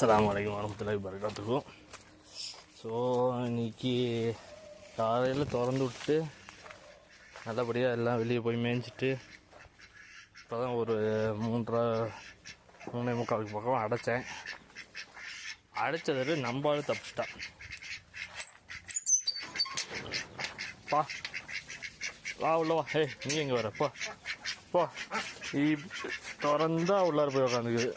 அஸ்ஸலாமு அலைக்கும் வரமத்துல்லாஹி பரகாத்துக்கும் ஸோ இன்னைக்கு காலையில் திறந்து விட்டு நல்லபடியாக எல்லாம் வெளியே போய் மேய்ஞ்சிட்டு இப்போ தான் ஒரு மூன்றரை மூணே முக்காலுக்கு பக்கம் அடைச்சேன். அடைச்சது நம்பாலும் ஆளு தப்பிச்சிட்டான் பா. வா உள்ளவா ஹே நீ எங்கே வர? போ. போ. திறந்தா உள்ளார போய் உட்காந்துக்குது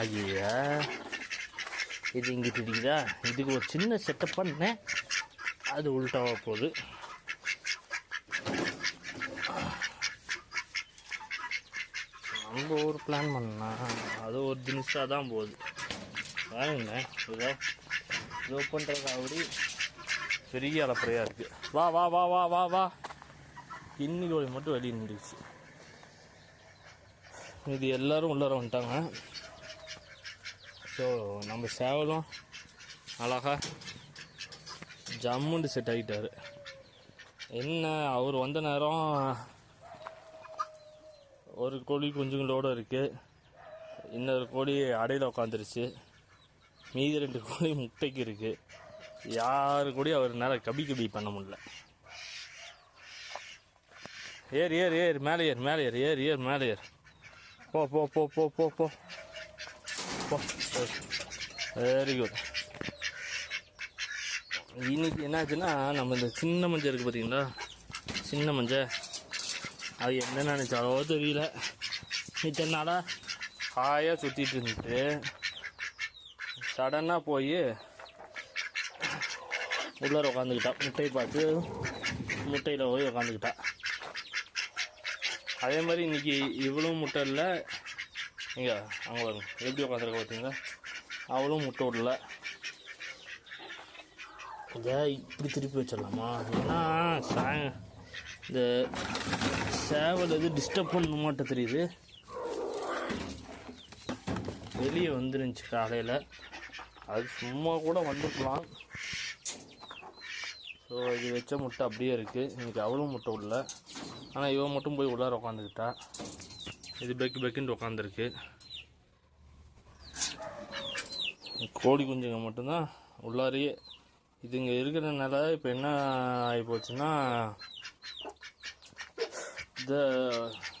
ஐயா இது இங்கிட்டு தெரியுதா? இதுக்கு ஒரு சின்ன செட்டப் பண்ணேன். அது உள்டாவாக போகுது. நம்ம ஒரு பிளான் பண்ணா அது ஒரு தினிஷாக தான் போகுது. பாருங்க இதோ இதோ பண்ணுறது அப்படி பெரிய அலப்பறையாக இருக்குது வா வா வா வா வா வா. இன்னைக்கு ஒரு மட்டும் வெளியே நின்றுச்சு. இது எல்லோரும் உள்ளார வந்துட்டாங்க. ஸோ நம்ம சேவலும் அழகா ஜம்முண்டு செட் ஆகிட்டாரு என்ன அவர் வந்த நேரம் ஒரு கோழி குஞ்சுங்களோடு இருக்குது இன்னொரு கோழி அடையில் உட்காந்துருச்சு மீதி ரெண்டு கோழி முட்டைக்கு இருக்குது யாரு கூடயும் அவர் நேரம் கபி கபி பண்ண முடியல. ஏர் ஏறு ஏறு மேலே ஏறு மேலே ஏறு ஏர் ஏர் மேலே ஏறு. போ போ போ போ போ போ. வெரி குட் இன்னைக்கு என்னாச்சுன்னா நம்ம இந்த சின்ன மஞ்சள் இருக்குது பார்த்தீங்களா? சின்ன மஞ்சள். அது என்ன நினச்சாலோ தெரியல. இத்தனை நாளாக ஹாயாக சுற்றிட்டு இருந்துட்டு சடனாக போய் உள்ளார உட்காந்துக்கிட்டா முட்டையை பார்த்து முட்டையில் போய் உட்காந்துக்கிட்டா அதே மாதிரி இன்னைக்கு இவ்வளோ முட்டை இல்லை. இங்கே அங்கே வரும் எப்படி உட்காந்துருக்க பார்த்தீங்கன்னா அவளும் முட்டை விடல இதை இப்படி திருப்பி வச்சிடலாமா? ஏன்னா சாய இந்த சேவல் எது டிஸ்டர்ப் பண்ண மாட்டேன் தெரியுது. வெளியே வந்துருந்துச்சு காலையில். அது சும்மா கூட வந்துருக்கலாம். ஸோ இது வச்ச முட்டை அப்படியே இருக்குது இன்றைக்கி அவளும் முட்டை விடல ஆனால் இவன் மட்டும் போய் உள்ளார உட்காந்துக்கிட்டா. இது பெக்கு பெக்குன்னு உட்காந்துருக்கு கோழி குஞ்சுங்க மட்டும்தான். உள்ளாரையே. இதுங்க இருக்கிறதுனால இப்போ என்ன ஆகி போச்சுன்னா இந்த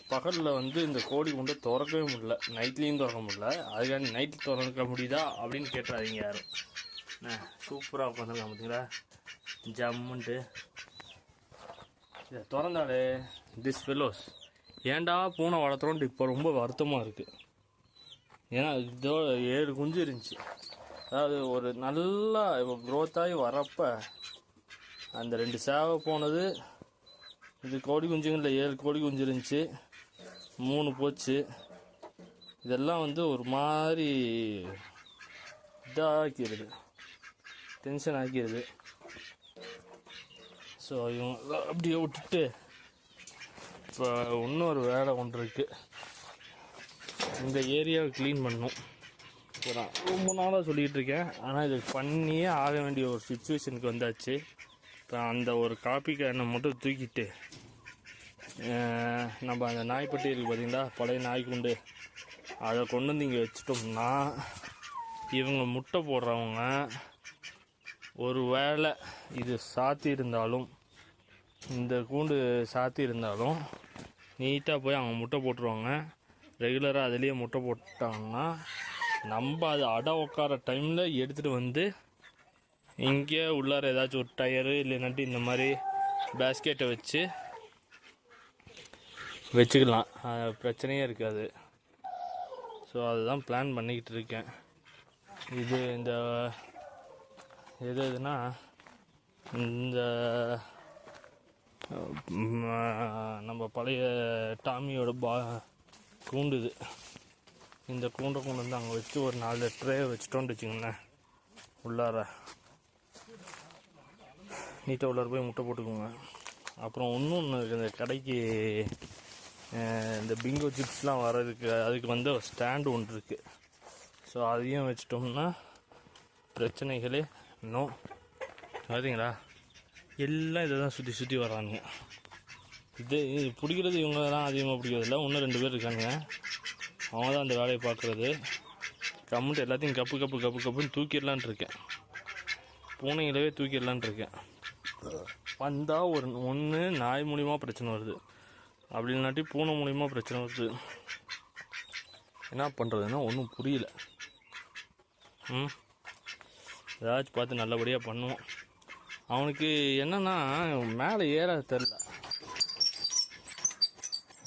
பகலில் வந்து இந்த கோழி குண்டை திறக்கவே முடியல. நைட்லேயும் திறக்க முடியல. அதுக்காண்டி நைட்டில் திறக்க முடியுதா அப்படின்னு கேட்டுறாதீங்க யாரும். சூப்பராக உட்காந்துருக்கான் பார்த்தீங்களா ஜம்முன்ட்டு. இதை திறந்தாலே திஸ் ஃபெலோஸ் ஏன்டா பூனை வளர்த்துறோன்ட்டு இப்போ ரொம்ப வருத்தமாக இருக்குது ஏன்னா இதோ ஏழு குஞ்சு இருந்துச்சு. அதாவது ஒரு நல்லா இப்போ க்ரோத்தாகி வரப்ப அந்த ரெண்டு சேவை போனது இது கோழி குஞ்சுங்களில் ஏழு கோழி குஞ்சு இருந்துச்சு மூணு போச்சு. இதெல்லாம் வந்து ஒரு மாதிரி இதாக்கிடுது டென்ஷன் ஆக்கிடுது ஸோ இவங்க அப்படியே விட்டுட்டு இப்போ இன்னொரு வேலை ஒன்று இருக்குது இந்த ஏரியாவை க்ளீன் பண்ணும். இப்போ நான் ரொம்ப நாளாக சொல்லிகிட்டு இருக்கேன். ஆனால் இது பண்ணியே ஆக வேண்டிய ஒரு சுச்சுவேஷனுக்கு வந்தாச்சு. இப்போ அந்த ஒரு காப்பி கேனை மட்டும் தூக்கிட்டு நம்ம அந்த நாய்ப்பட்டி இருக்குது பார்த்திங்களா? பழைய நாய்க்குண்டு. அதை கொண்டு வந்து இங்கே வச்சுட்டோம்னா இவங்க முட்டை போடுறவங்க ஒரு வேளை இது சாத்தி இருந்தாலும் இந்த கூண்டு சாத்தி இருந்தாலும் நீட்டாக போய் அவங்க முட்டை போட்டுருவாங்க. ரெகுலராக அதுலேயே முட்டை போட்டாங்கன்னா நம்ம அது அடை உட்கார டைமில் எடுத்துகிட்டு வந்து இங்கே உள்ளார ஏதாச்சும் ஒரு டயரு இல்லைனாட்டி இந்த மாதிரி பேஸ்கெட்டை வச்சு வச்சுக்கலாம். அது பிரச்சனையே இருக்காது. ஸோ அதுதான் பிளான் பண்ணிக்கிட்டு இருக்கேன். இது இந்த எது எதுனா இந்த நம்ம பழைய டாமியோட பா கூண்டு இது இந்த கூண்டை கொண்டு வந்து அங்கே வச்சு ஒரு நாலு ட்ரே வச்சுட்டோன்னு வச்சுக்கோங்களேன். உள்ளார. நீட்டாக உள்ளார போய் முட்டை போட்டுக்கோங்க. அப்புறம் இன்னொன்று இருக்குது இந்த கடைக்கு இந்த பிங்கோ சிப்ஸ்லாம் வர்றதுக்கு அதுக்கு வந்து ஒரு ஸ்டாண்டு ஒன்று இருக்குது ஸோ அதையும் வச்சிட்டோம்னா பிரச்சனைகளே இன்னும் பார்த்தீங்களா எல்லாம் இதை தான் சுற்றி சுற்றி வர்றானுங்க. இது இது பிடிக்கிறது இவங்க தான் அதிகமாக பிடிக்கிறதில்ல. இன்னும் ரெண்டு பேர் இருக்கானுங்க. அவங்க தான் அந்த வேலையை பார்க்குறது. கம்முட்டு எல்லாத்தையும் கப்பு கப்பு கப்பு கப்புன்னு தூக்கிடலான் இருக்கேன். பூனைகளவே தூக்கிடலான் இருக்கேன். வந்தால் ஒரு ஒன்று நாய் மூலிமா பிரச்சனை வருது. அப்படி இல்லாட்டி பூனை மூலிமா பிரச்சனை வருது. என்ன பண்ணுறதுன்னா ஒன்றும் புரியல. ம். ஏதாச்சும் பார்த்து நல்லபடியாக பண்ணுவோம். அவனுக்கு என்னன்னா மேலே ஏற தெரில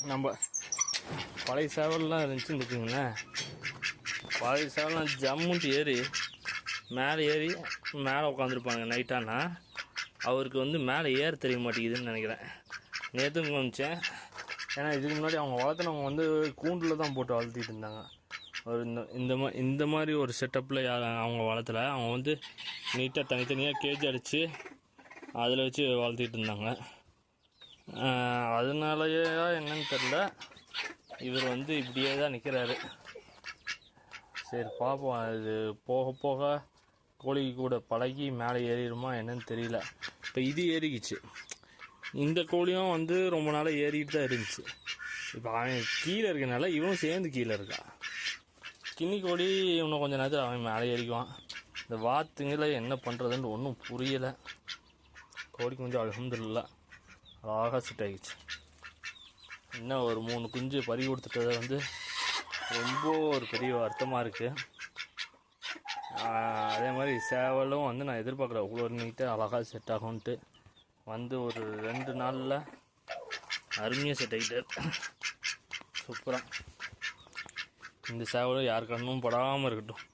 நம்ம பழைய சேவல்லாம் இருந்துச்சுன்னு வச்சுங்களேன் பழைய சேவல்லாம் ஜம்முன்ட்டு ஏறி மேலே ஏறி மேலே உட்காந்துருப்பாங்க நைட்டானா அவருக்கு வந்து மேலே ஏற தெரிய மாட்டேங்குதுன்னு நினைக்கிறேன். நேற்று காமிச்சேன் ஏன்னா இதுக்கு முன்னாடி அவங்க வளர்த்துனவங்க வந்து கூண்டில் தான் போட்டு வளர்த்திட்டு இருந்தாங்க. ஒரு இந்த இந்த மா இந்த மாதிரி ஒரு செட்டப்பில் அவங்க வளர்த்தல. அவங்க வந்து நீட்டாக தனித்தனியாக கேஜ் அடித்து அதில் வச்சு வளர்த்திட்டு இருந்தாங்க. அதனாலயே என்னன்னு தெரில இவர் வந்து இப்படியே தான் நிற்கிறாரு சரி பார்ப்போம் அது போக போக கோழி கூட பழகி மேலே ஏறிடுமா என்னன்னு தெரியல. இப்போ இது ஏறிக்கிச்சு. இந்த கோழியும் வந்து ரொம்ப நாளாக ஏறிட்டு தான் இருந்துச்சு. இப்போ அவன் கீழே இருக்கனால இவனும் சேர்ந்து கீழே இருக்கா. கின்னி கோழி இன்னும் கொஞ்சம் நேரத்தில் அவன் மேலே ஏறிக்குவான். இந்த வாத்துங்களை என்ன பண்ணுறதுன்னு ஒன்றும் புரியலை. கோடி கொஞ்சம் அலமதுல்லா அழகாக செட் ஆகிடுச்சு இன்னும் ஒரு மூணு குஞ்சு பறி கொடுத்துட்டது வந்து ரொம்ப ஒரு பெரிய அர்த்தமாக இருக்குது அதே மாதிரி சேவலும் வந்து நான் எதிர்பார்க்கல. அவ்வளோ நீட்டாக அழகாக செட் ஆகும்ன்ட்டு. வந்து ஒரு ரெண்டு நாளில் அருமையாக செட் ஆகிட்டு சூப்பராக இந்த சேவலும் யார் கண்ணும் படாமல் இருக்கட்டும்.